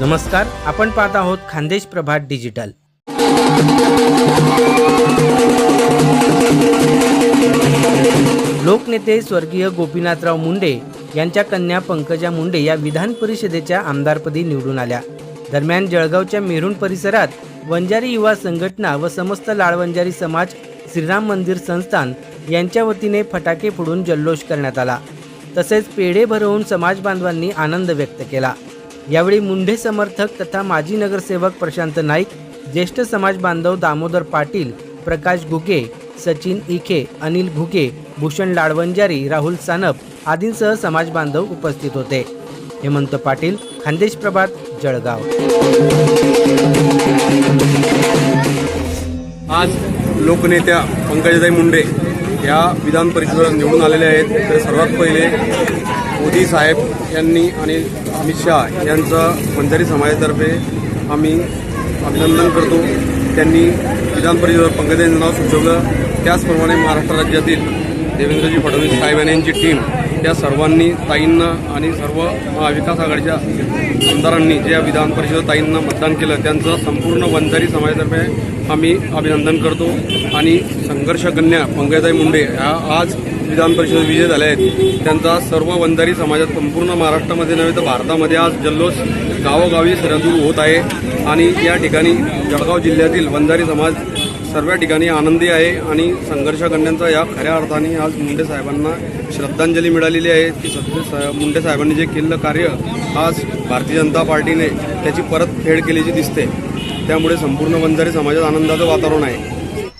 नमस्कार आपण पाहत आहोत खानदेश प्रभात डिजिटल. लोकनेते स्वर्गीय गोपीनाथराव मुंडे यांच्या कन्या पंकजा मुंडे या विधान परिषदेच्या आमदारपदी निवडून आल्या. दरम्यान जळगावच्या मेरून परिसरात वंजारी युवा संघटना व समस्त लाळवंजारी समाज श्रीराम मंदिर संस्थान यांच्या वतीने फटाके फोडून जल्लोष करण्यात आला. तसेच पेढे भरवून समाज बांधवांनी आनंद व्यक्त केला. यावेळी मुंढे समर्थक तथा माजी नगरसेवक प्रशांत नाईक ज्येष्ठ समाज बांधव दामोदर पाटील प्रकाश घुगे सचिन इखे अनिल घुगे भूषण लाडवंजारी राहुल सानप आदींसह समाज बांधव उपस्थित होते. हेमंत पाटील खानदेश प्रभात जळगाव. आज लोकनेत्या पंकजाताई मुंडे या विधान परिषदेला निवडून आलेल्या आहेत. तर सर्वात पहिले मोदी साहेब यांनी आणि अमित शहा यांचं वंजारी समाजातर्फे आम्ही अभिनंदन करतो. त्यांनी विधान परिषदेवर पंकजांचं नाव सुचवलं. त्याचप्रमाणे महाराष्ट्र राज्यातील देवेंद्रजी फडणवीस साहेब यांची टीम या सर्वांनी ताईंना आणि सर्व महाविकास आघाडीच्या आमदारांनी जे या विधान परिषद ताईंना मतदान केलं त्यांचं संपूर्ण वंजारी समाजातर्फे आम्ही अभिनंदन करतो. आणि संघर्ष पंकजाई मुंडे ह्या आज विधान परिषद विजय झाल्या आहेत. त्यांचा सर्व वंजारी समाजात संपूर्ण महाराष्ट्रामध्ये नव्हे तर भारतामध्ये आज जल्लोष गावोगावी सरदूर होत आहे. आणि या ठिकाणी जळगाव जिल्ह्यातील वंजारी समाज सर्व ठिकाणी आनंदी आहे आणि संघर्ष करण्याचा या खऱ्या अर्थाने आज मुंडे साहेबांना श्रद्धांजली मिळालेली आहे. की सध्या मुंडे साहेबांनी जे केलेलं कार्य आज भारतीय जनता पार्टीने त्याची परतफेड केल्याची दिसते. त्यामुळे संपूर्ण वंजारी समाजात आनंदाचं वातावरण आहे.